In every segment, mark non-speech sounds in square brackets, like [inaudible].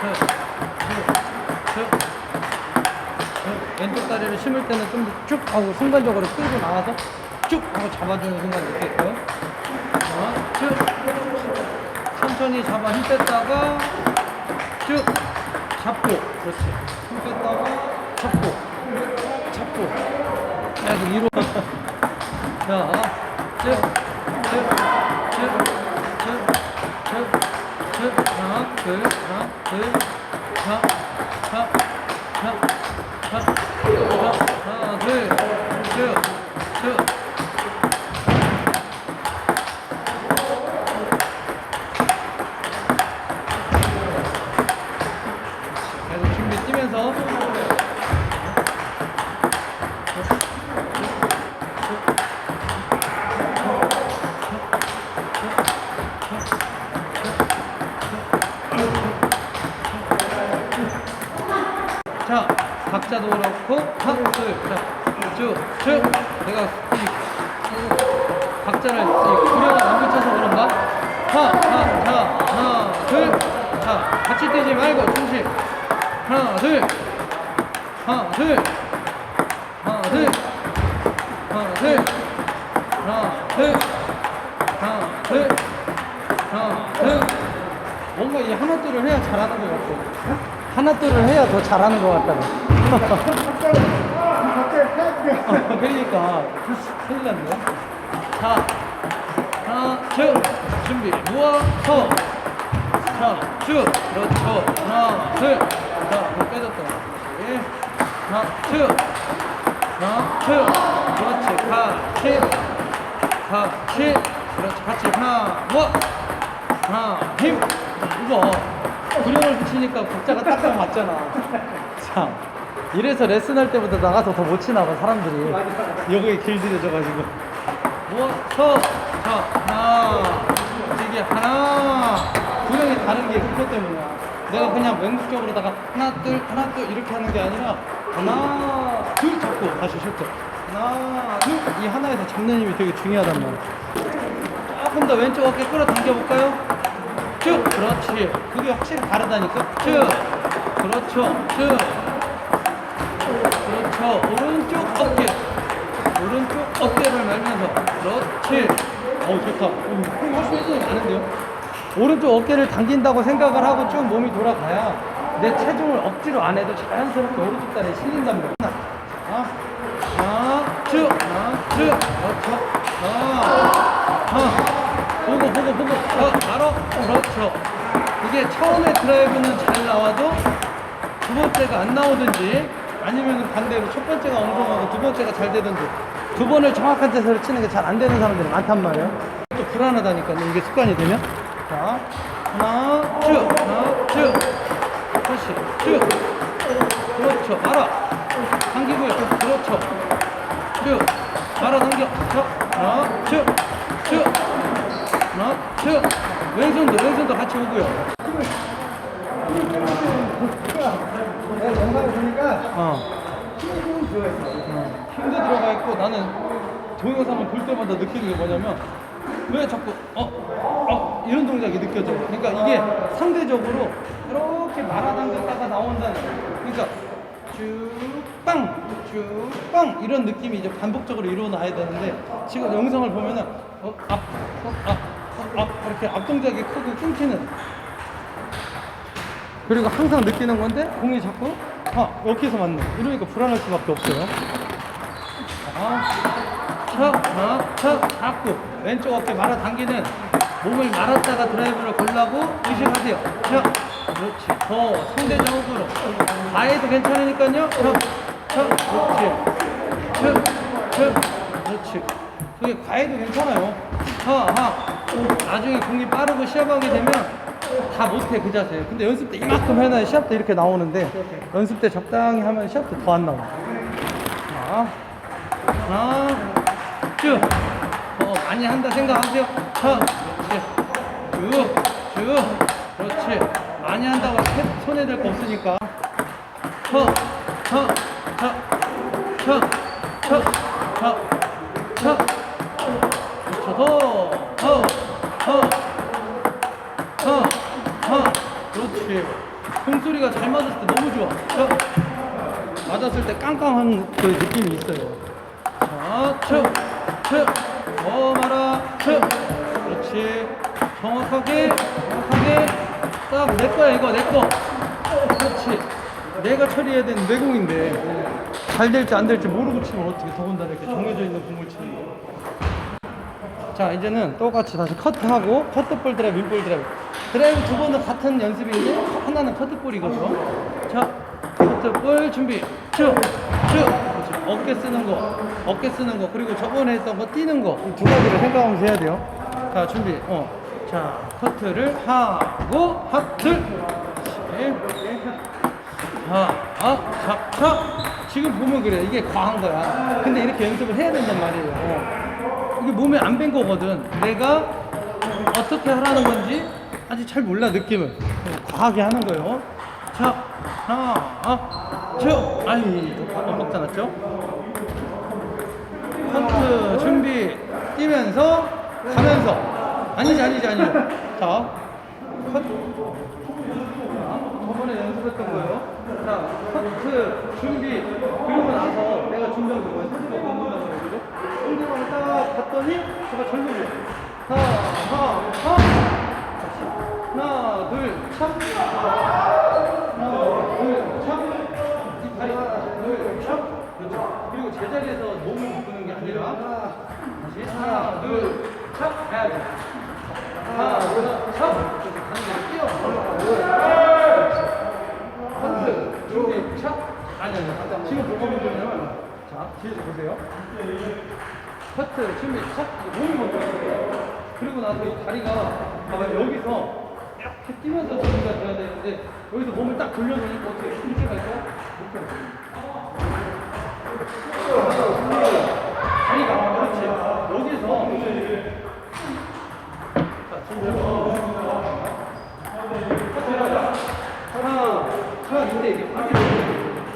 쭉, 쭉. 왼쪽 다리를 심을 때는 좀 쭉 하고 순간적으로 끌고 나와서 쭉 하고 잡아주는 순간 느낄게요. 자, 쭉. 천천히 잡아 힘 뺐다가 쭉. 잡고. 그렇지. 힘 뺐다가 잡고. 잡고. 계속 위로. [laughs] 자쭉쭉쭉쭉쭉쭉 하나 둘 하나 박자도 그렇고 하둘자쭉쭉. 내가 이 박자를 이 구령을 안 붙여서 그런가? 하하자 하나 둘자 같이 뛰지 말고 중심. 하나 둘. 하나 둘. 하나 둘. 하나 둘. 하나 둘. 하나 둘. 하나 둘. 뭔가 이 하나 둘을 해야 잘하는 것 같아. 하나 둘을 해야 더 잘하는 것 같다 어, 그러니까. 큰일 났네. 자 하나 쭉 준비. 누워서. 자 쭉. 그렇죠. 하나 둘자 못 빼졌다. 그렇지 하나 쭉 하나 쭉 그렇지. 같이. 같이. 그렇지. 같이. 하나 뭐 하나 힘. 이거. 구령을 붙이니까 박자가 딱딱 맞잖아. 자 이래서 레슨할 때보다 나가서 더 못 치나 봐 사람들이. 여기에 길들여져가지고. 누워서 자 하나 이게 하나. 구령이 다른 게 그것 때문이야. 내가 그냥 맹목적으로다가 하나 둘 하나 둘 이렇게 하는 게 아니라 하나 둘 잡고 다시 쉴때 하나 둘 이 하나에서 잡는 힘이 되게 중요하단 말이야. 조금 더 왼쪽 어깨 끌어당겨 볼까요? 쭉! 그렇지. 그게 확실히 다르다니까. 쭉! 그렇죠. 쭉 그렇죠. 오른쪽 어깨. 오른쪽 어깨를 말면서 그렇지. 어우 좋다. 어, 힘 훨씬 해도 나는데요? 오른쪽 어깨를 당긴다고 생각을 하고 쭉 몸이 돌아가야 내 체중을 억지로 안 해도 자연스럽게 오른쪽 다리에 실린답니다. 하나 하나 쭉 하나 쭉. 그렇죠. 하나 하나 보고 보고 보고. 어, 바로 그렇죠. 이게 처음에 드라이브는 잘 나와도 두 번째가 안 나오든지 아니면 반대로 첫 번째가 엉성하고 두 번째가 잘 되든지 두 번을 정확한 자세로 치는 게 잘 안 되는 사람들이 많단 말이에요. 또 불안하다니까요. 이게 습관이 되면. 자 하나 쭉 하나 쭉. 다시 쭉. 그렇죠. 알아. 당기고요. 그렇죠. 쭉. 알아 당겨. 자 하나 쭉쭉. 하나, 쭉. 왼손도, 왼손도 같이 오고요. 힘이 좀 들어있어. 어. 힘도 들어가 있고 나는 동영상을 볼 때마다 느끼는 게 뭐냐면 왜 자꾸 어, 어 이런 동작이 느껴져. 그러니까 이게 상대적으로 이렇게 말아당겼다가 나온다는. 그러니까 쭉빵, 쭉빵 이런 느낌이 이제 반복적으로 일어나야 되는데 지금 영상을 보면은 어, 앞, 어, 앞, 어, 앞 이렇게 앞 동작이 크고 끊기는. 그리고 항상 느끼는 건데 공이 자꾸 아 여기서 맞네. 이러니까 불안할 수밖에 없어요. 하차하차 잡고 왼쪽 어깨 말아 당기는 몸을 말았다가 드라이브를 걸라고 의식하세요. 차 그렇지. 더 상대적으로 가해도 괜찮으니까요. 차차 그렇지. 차차 그렇지. 그게 가해도 괜찮아요. 하하. 나중에 공이 빠르고 시합하게 되면 다 못해 그 자세. 근데 연습 때 이만큼 해놔야 시합 때 이렇게 나오는데 연습 때 적당히 하면 시합 때 더 안 나와. 자, 하나, 쭉. 어, 많이 한다 생각하세요. 자, 그렇지. 쭉, 쭉. 그렇지. 많이 한다고 세- 손에 될거 없으니까. 쳐, 쳐, 쳐, 쳐, 쳐, 쳐, 쳐. 그 더, 더, 더. 하, 하, 그렇지. 종소리가 잘 맞았을 때 너무 좋아. 자, 맞았을 때 깡깡한 그 느낌이 있어요. 자, 쳐, 쳐, 어 마라, 쳐. 그렇지. 정확하게, 정확하게. 딱 내 거야 이거 내 거. 그렇지. 내가 처리해야 되는 내 공인데 잘 될지 안 될지 모르고 치면 어떻게 더군다나 이렇게 정해져 있는 공을 치는 거. 자 이제는 똑같이 다시 커트하고 커트볼 드라이브 윈볼 드라이브 드라이브 두 번은 같은 연습인데 하나는 커트볼이거든 자 커트볼 준비 쭉 쭉 그렇지 어깨 쓰는 거 어깨 쓰는 거 그리고 저번에 했던 거 뛰는 거 두 가지를 생각하면서 해야 돼요 자 준비 어 자 커트를 하고 하트 자, 아, 자, 자. 지금 보면 그래. 이게 과한 거야. 근데 이렇게 연습을 해야 된단 말이에요. 어. 이게 몸에 안 밴 거거든. 내가 어떻게 하라는 건지 아직 잘 몰라, 느낌을. 어, 과하게 하는 거예요. 자, 하나, 아, 쭉. 아이, 깜빡 났죠? 컨트 준비. 뛰면서, 가면서. 아니지, 아니지, 아니지. 자, 컨 저번에 연습했던 거예요. 자, 커트 준비. 그리고 나서 내가 준비한 거예요. 공부한다고 그러죠. 공부하고 딱 갔더니 제가 절로 하나, 하나. 다시. 하나, 둘, 참. 하나, 둘, 참. 이 다리 하나, 둘, 참. 그렇죠. 그리고 제자리에서 몸을 바꾸는 게 아니라 다시 하나, 둘, 참. 해야지. 하나, 둘, 참. 이렇게 가는 데 뛰어. 컨트 준비 차 아니 아니 지금 뭐가 문제냐면 자 뒤에서 보세요 커트 준비 차 몸이 먼저 있어요 그리고 나서 이 다리가 봐봐요 여기서 이렇게 뛰면서 준비가 돼야 되는데 여기서 몸을 딱 돌려놓으니까 어떻게 힘줄가 있어요? 이렇게 다리가 그렇지 여기서 자 준비 하나, 하나, 근데 이게 바뀌어.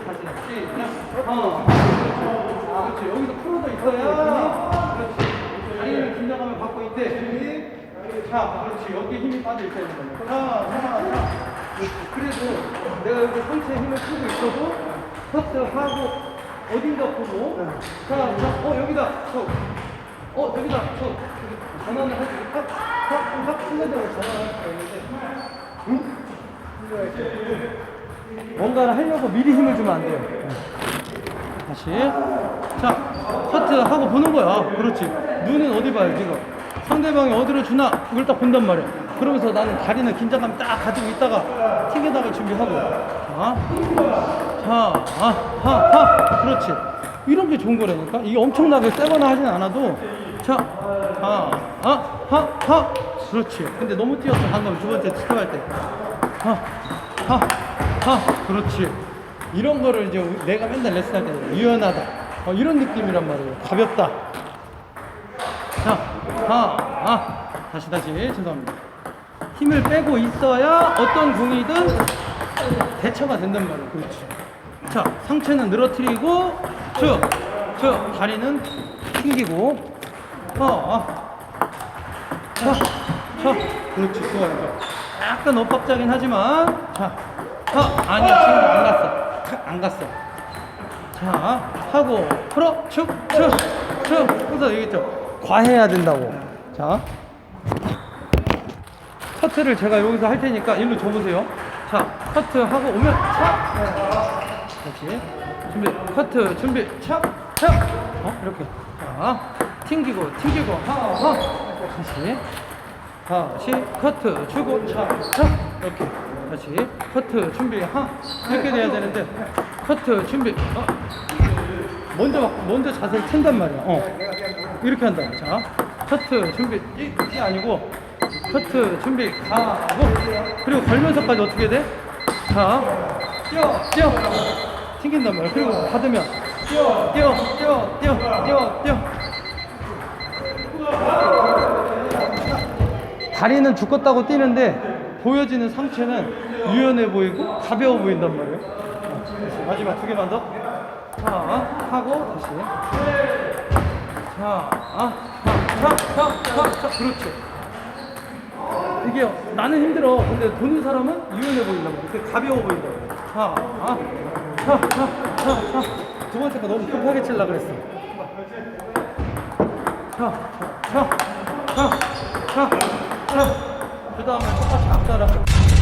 다시, 시작. 하나, 그렇지. 여기서 풀어져 있어야. 자, 그렇지. 여기 힘이 빠져 있어야 되는 거야. 하나, 하나, 하나. 그래도 내가 여기 상체에 힘을 쓰고 있어도 커트하고 어딘가 보고. 자, 자, 어, 여기다. 저. 어, 여기다. 저. 전환을 할 수, 확, 확, 확 순간적으로 전환을 할 수가 있는데. 응? 뭔가를 하려고 미리 힘을 주면 안 돼요. 다시. 자, 커트 하고 보는 거야. 그렇지. 눈은 어디 봐요, 지금. 상대방이 어디로 주나, 그걸 딱 본단 말이야. 그러면서 나는 다리는 긴장감 딱 가지고 있다가 튕겨나갈 준비하고. 자, 자, 아, 하, 하. 그렇지. 이런 게 좋은 거라니까. 이게 엄청나게 세거나 하진 않아도. 자, 하, 아, 하, 하. 그렇지. 근데 너무 뛰었어, 방금 두 번째 스텝할 때. 하, 하, 하, 그렇지. 이런 거를 이제 내가 맨날 레슨할 때 유연하다. 어, 이런 느낌이란 말이에요. 가볍다. 자, 하, 아, 다시 다시 죄송합니다. 힘을 빼고 있어야 어떤 공이든 대처가 된단 말이에요. 그렇지. 자, 상체는 늘어뜨리고 쭉, 쭉, 다리는 튕기고, 어, 아. 자, 자, 그렇지, 좋아요. 좋아. 약간 엇박자긴 하지만, 자, 하, 아니야, 지금 안 갔어. 탁, 안 갔어. 자, 하고, 풀어, 축, 축, 축. 그래서 얘기했죠. 과해야 된다고. 자, 커트를 제가 여기서 할 테니까 일로 줘보세요. 자, 커트 하고 오면 차. 다시 준비 커트 준비 차, 차. 어 이렇게. 자, 튕기고 튕기고 하 하. 다시 다시 커트 주고 차, 차. 이렇게. 다시 커트 준비 하. 이렇게 돼야 되는데 커트 준비. 어. 먼저 먼저 자세를 튼단 말이야. 어. 이렇게 한다. 자, 커트 준비 이, 이 아니고 커트 준비 가고 그리고 걸면서까지 어떻게 돼? 자, 뛰어, 뛰어, 튕긴단 말이야. 그리고 받으면 뛰어, 뛰어, 뛰어, 뛰어, 뛰어, 뛰어. 다리는 죽었다고 뛰는데 보여지는 상체는 유연해 보이고 가벼워 보인단 말이에요. 어, 마지막 두 개만 더. 자, 하고 다시. 자, 아, 자, 자, 자, 자, 자, 그렇지. 이게 나는 힘들어. 근데 도는 사람은 유연해 보인다고. 이렇게 가벼워 보인다고. 자, 아, 자, 자, 자, 자. 두 번째 거 너무 급하게 칠라 그랬어. 자, 자, 자, 자, 자. 그 다음에 똑같이 앞따라.